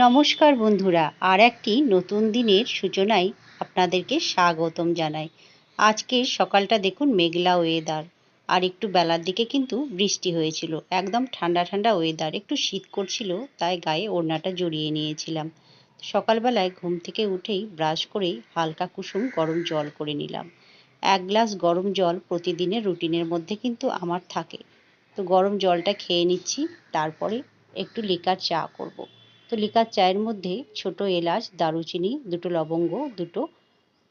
নমস্কার বন্ধুরা, আর একটি নতুন দিনের সূচনায় আপনাদেরকে স্বাগতম জানাই। আজকে সকালটা দেখুন মেঘলা ওয়েদার আর একটু বেলার দিকে কিন্তু বৃষ্টি হয়েছিল, একদম ঠান্ডা ঠান্ডা ওয়েদার একটু শীত করছিল, তাই গায়ে ওড়নাটা জড়িয়ে নিয়েছিলাম। সকালবেলায় ঘুম থেকে উঠেই ব্রাশ করেই হালকা কুসুম গরম জল করে নিলাম। এক গ্লাস গরম জল প্রতিদিনের রুটিনের মধ্যে কিন্তু আমার থাকে। তো গরম জলটা খেয়ে নিচ্ছি, তারপরে একটু লিকার চা করব। তো লিকার চায়ের মধ্যে ছোট এলাচ, দারুচিনি, দুটো লবঙ্গ, দুটো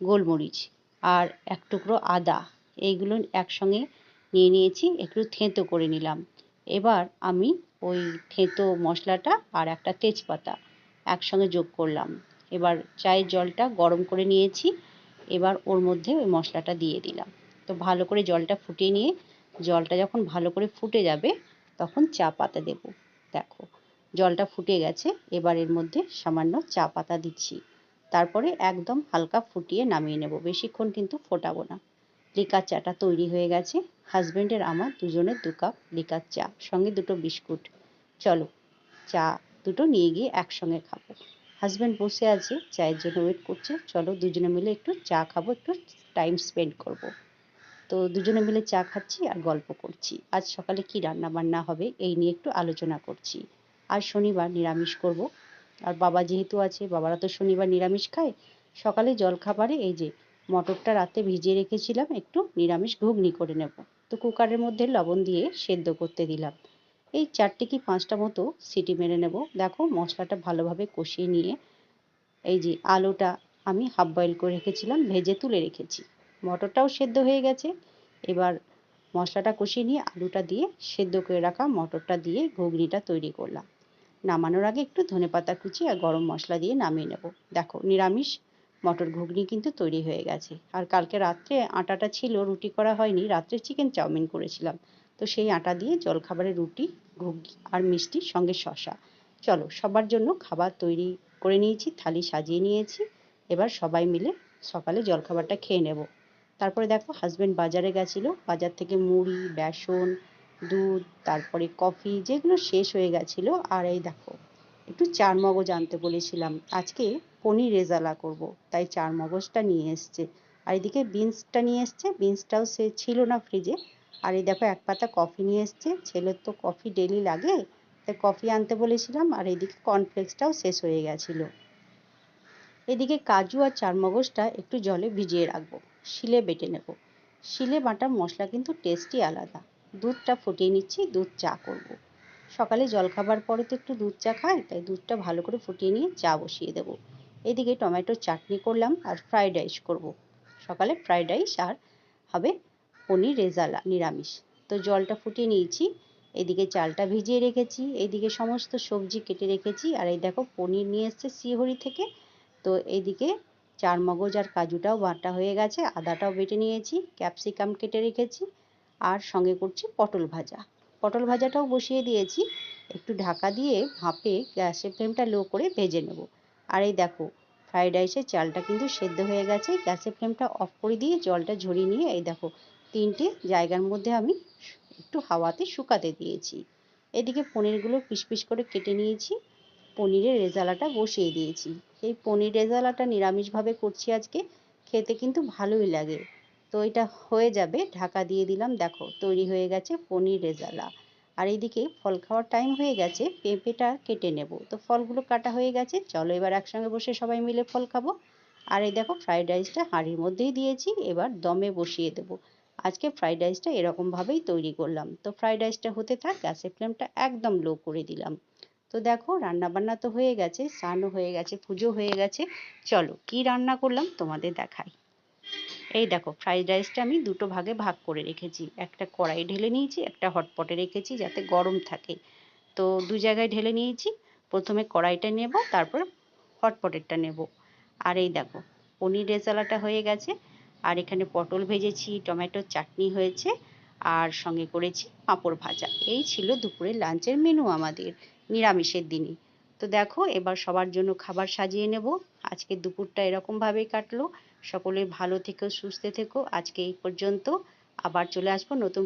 গোলমরিচ আর এক টুকরো আদা। এইগুলো একসঙ্গে নিয়ে নিয়েছি, একটু থেঁতো করে নিলাম। এবার আমি ওই থেঁতো মশলাটা আর একটা তেজপাতা একসঙ্গে যোগ করলাম। এবার চায়ের জলটা গরম করে নিয়েছি, এবার ওর মধ্যে ওই মশলাটা দিয়ে দিলাম। তো ভালো করে জলটা ফুটিয়ে নিয়ে, জলটা যখন ভালো করে ফুটে যাবে, তখন চা পাতা দেবো। দেখো জলটা ফুটে গেছে, এবার এর মধ্যে সামান্য চা পাতা দিচ্ছি। তারপরে একদম হালকা ফুটিয়ে নামিয়ে নেব, বেশিক্ষণ কিন্তু ফোটাবো না। লিকার চাটা তৈরি হয়ে গেছে। হাজব্যান্ডের আমার দুজনের দু কাপ লিকার চা, সঙ্গে দুটো বিস্কুট। চলো, চা দুটো নিয়ে গিয়ে একসঙ্গে খাব। হাজব্যান্ড বসে আছে, চায়ের জন্য ওয়েট করছে। চলো দুজনে মিলে একটু চা খাব, একটু টাইম স্পেন্ড করব। তো দুজনে মিলে চা খাচ্ছি আর গল্প করছি। আজ সকালে কি রান্না বান্না হবে, এই নিয়ে একটু আলোচনা করছি। আর শনিবার নিরামিষ করব। আর বাবা যেহেতু আছে, বাবারা তো শনিবার নিরামিষ খায়। সকালে জলখাবারে এই যে মটরটা রাতে ভিজিয়ে রেখেছিলাম, একটু নিরামিষ ঘুগনি করে নেব। তো কুকারের মধ্যে লবণ দিয়ে সেদ্ধ করতে দিলাম। এই চারটে কি পাঁচটা মতো সিটি মেরে নেব। দেখো মশলাটা ভালোভাবে কষিয়ে নিয়ে এই যে আলুটা আমি হাফ বয়েল করে রেখেছিলাম, ভেজে তুলে রেখেছি। মটরটাও সেদ্ধ হয়ে গেছে। এবার মশলাটা কষিয়ে নিয়ে আলুটা দিয়ে সেদ্ধ করে রাখা মটরটা দিয়ে ঘুগনিটা তৈরি করলাম। নামানোর আগে একটু ধনেপাতা কুচি আর গরম মশলা দিয়ে নামিয়ে নেব। দেখো, নিরামিষ মটর ঘুগনি কিন্তু তৈরি হয়ে গেছে। আর কালকে রাত্রে আটাটা ছিল, রুটি করা হয়নি, রাত্রে চিকেন চাউমিন করেছিলাম। তো সেই আটা দিয়ে জলখাবারে রুটি, ঘুগনি আর মিষ্টি সঙ্গে শশা চলো, সবার জন্য খাবার তৈরি করে নিয়েছি, থালি সাজিয়ে নিয়েছি। এবার সবাই মিলে সকালে জলখাবারটা খেয়ে নেব। তারপরে দেখো হাজব্যান্ড বাজারে গেছিল। বাজার থেকে মুড়ি, বেসন দুধ, তারপরে কফি যেগুলো শেষ হয়ে গেছিল। আর এই দেখো, একটু চার মগজ আনতে বলেছিলাম। আজকে পনির রেজালা করব, তাই চার মগজটা নিয়ে এসছে। আর এদিকে বিনসটা নিয়ে এসছে, বিনসটাও সে ছিল না ফ্রিজে আর এই দেখো, এক পাতা কফি নিয়ে এসছে। ছেলের তো কফি ডেলি লাগে, তাই কফি আনতে বলেছিলাম। আর এদিকে কর্নফ্লেক্সটাও শেষ হয়ে গেছিল। এদিকে কাজু আর চারমগজটা একটু জলে ভিজিয়ে রাখব, শিলে বেটে নেব। শিলে বাটা মশলা কিন্তু টেস্টই আলাদা। দুধটা ফুটিয়ে নিচ্ছি, দুধ চা করব। সকালে জলখাবার পরে তো একটু দুধ চা খাই তাই দুধটা ভালো করে ফুটিয়ে নিয়ে চা বসিয়ে দেবো এদিকে টমেটোর চাটনি করলাম আর ফ্রাইড রাইস করব। সকালে ফ্রাইড রাইস আর হবে পনির রেজালা, নিরামিষ তো জলটা ফুটিয়ে নিয়েছি, এদিকে চালটা ভিজিয়ে রেখেছি এইদিকে সমস্ত সবজি কেটে রেখেছি, আর এই দেখো পনির নিয়ে এসছে শিহরি থেকে তো এইদিকে চার মগজ আর কাজুটাও বাটা হয়ে গেছে, আদাটাও বেটে নিয়েছি, ক্যাপসিকাম কেটে রেখেছি আর সঙ্গে করছি পটল ভাজা। পটল ভাজাটাও বসিয়ে দিয়েছি। একটু ঢাকা দিয়ে ভাপে গ্যাসের ফ্লেমটা লো করে ভেজে নেব। আর এই দেখো ফ্রাইড রাইসের চালটা কিন্তু সেদ্ধ হয়ে গেছে। গ্যাসের ফ্লেমটা অফ করে দিয়ে জলটা ঝরিয়ে নিয়ে এই দেখো, তিনটে জায়গার মধ্যে আমি একটু হাওয়াতে শুকাতে দিয়েছি। এদিকে পনিরগুলো পিস পিস করে কেটে নিয়েছি। পনিরের রেজালাটা বসিয়ে দিয়েছি। এই পনির রেজালাটা নিরামিষভাবে করছি আজকে। খেতে কিন্তু ভালোই লাগে। তো এটা হয়ে যাবে। ঢাকা দিয়ে দিলাম। দেখো, তৈরি হয়ে গেছে পনির রেজালা। আর এইদিকে ফল খাওয়ার টাইম হয়ে গেছে। পেঁপেটা কেটে নেব। তো ফলগুলো কাটা হয়ে গেছে। চলো এবার একসঙ্গে বসে সবাই মিলে ফল খাব। আর এই দেখো ফ্রাইড রাইসটা হাঁড়ির মধ্যেই দিয়েছি। এবার দমে বসিয়ে দেবো। আজকে ফ্রাইড রাইসটা এরকমভাবেই তৈরি করলাম। তো ফ্রাইড রাইসটা হতে থাক, গ্যাসের ফ্লেমটা একদম লো করে দিলাম। তো দেখো, রান্নাবান্না তো হয়ে গেছে, স্নানও হয়ে গেছে, পুজো হয়ে গেছে। চলো, কি রান্না করলাম তোমাদের দেখাই। এই দেখো ফ্রাইড রাইসটা আমি দুটো ভাগে ভাগ করে রেখেছি। একটা কড়াই ঢেলে নিয়েছি, একটা হটপটে রেখেছি যাতে গরম থাকে। তো দু জায়গায় ঢেলে নিয়েছি, প্রথমে কড়াইটা নেব, তারপর হটপটেরটা নেব। আর এই দেখো, পনির রেজালাটা হয়ে গেছে, আর এখানে পটল ভেজেছি, টমেটোর চাটনি হয়েছে, আর সঙ্গে করেছি পাঁপড় ভাজা। এই ছিল দুপুরের লাঞ্চের মেনু আমাদের, নিরামিষের দিনে। তো দেখো, এবার সবার জন্য খাবার সাজিয়ে নেব। আজকে দুপুরটা এরকমভাবেই কাটলো। সকলে ভালো থেকো, সুস্থ থেকো। আজকে এই পর্যন্ত আবার চলে আসব নতুন